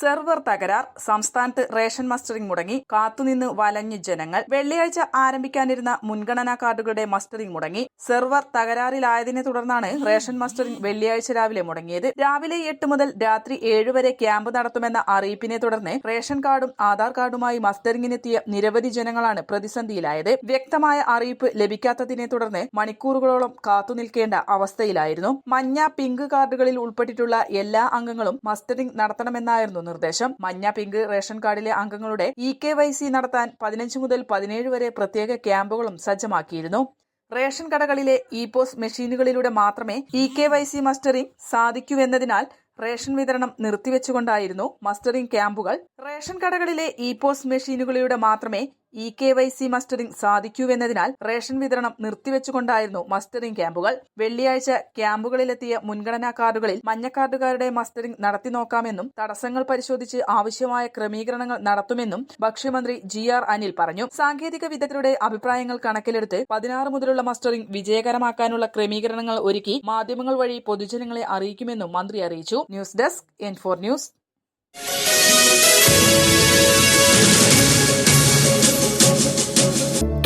Server തകരാർ സംസ്ഥാനത്ത് ration mustering മുടങ്ങി കാത്തുനിന്ന് വലഞ്ഞു ജനങ്ങൾ. വെള്ളിയാഴ്ച ആരംഭിക്കാനിരുന്ന മുൻഗണനാ കാർഡുകളുടെ മസ്റ്ററിംഗ് മുടങ്ങി. സെർവർ തകരാറിലായതിനെ തുടർന്നാണ് റേഷൻ മസ്റ്ററിംഗ് വെള്ളിയാഴ്ച രാവിലെ മുടങ്ങിയത്. രാവിലെ എട്ട് മുതൽ രാത്രി ഏഴ് വരെ ക്യാമ്പ് നടത്തുമെന്ന അറിയിപ്പിനെ തുടർന്ന് റേഷൻ കാർഡും ആധാർ കാർഡുമായി മസ്റ്ററിംഗിനെത്തിയ നിരവധി ജനങ്ങളാണ് പ്രതിസന്ധിയിലായത്. വ്യക്തമായ അറിയിപ്പ് ലഭിക്കാത്തതിനെ തുടർന്ന് മണിക്കൂറുകളോളം കാത്തുനിൽക്കേണ്ട അവസ്ഥയിലായിരുന്നു. മഞ്ഞ പിങ്ക് കാർഡുകളിൽ ഉൾപ്പെട്ടിട്ടുള്ള എല്ലാ അംഗങ്ങളും മസ്റ്ററിംഗ് നടത്തണമെന്നായിരുന്നു നിർദ്ദേശം. മഞ്ഞ പിങ്ക് റേഷൻ കാർഡിലെ അംഗങ്ങളുടെ ഇ കെ വൈ സി നടത്താൻ പതിനഞ്ച് മുതൽ പതിനേഴ് വരെ പ്രത്യേക ക്യാമ്പുകളും സജ്ജമാക്കിയിരുന്നു. റേഷൻ കടകളിലെ ഇ പോസ് മെഷീനുകളിലൂടെ മാത്രമേ E K Y C mustering സാധിക്കൂവെന്നതിനാൽ ration വിതരണം നിർത്തിവെച്ചുകൊണ്ടായിരുന്നു മസ്റ്ററിംഗ് ക്യാമ്പുകൾ. റേഷൻ കടകളിലെ ഇ പോസ് മെഷീനുകളിലൂടെ മാത്രമേ E K Y C mustering സാധിക്കൂവെന്നതിനാൽ ration വിതരണം നിർത്തിവെച്ചുകൊണ്ടായിരുന്നു മസ്റ്ററിംഗ് ക്യാമ്പുകൾ. വെള്ളിയാഴ്ച ക്യാമ്പുകളിലെത്തിയ മുൻഗണനാ കാർഡുകളിൽ മഞ്ഞ കാർഡുകാരുടെ മസ്റ്ററിംഗ് നടത്തി നോക്കാമെന്നും തടസ്സങ്ങൾ പരിശോധിച്ച് ആവശ്യമായ ക്രമീകരണങ്ങൾ നടത്തുമെന്നും ഭക്ഷ്യമന്ത്രി ജി ആർ അനിൽ പറഞ്ഞു. സാങ്കേതിക വിദഗ്ധരുടെ അഭിപ്രായങ്ങൾ കണക്കിലെടുത്ത് പതിനാറ് മുതലുള്ള മസ്റ്ററിംഗ് വിജയകരമാക്കാനുള്ള ക്രമീകരണങ്ങൾ ഒരുക്കി മാധ്യമങ്ങൾ വഴി പൊതുജനങ്ങളെ അറിയിക്കുമെന്നും മന്ത്രി അറിയിച്ചു. News desk N four news.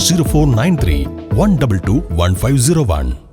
0493 122 1501.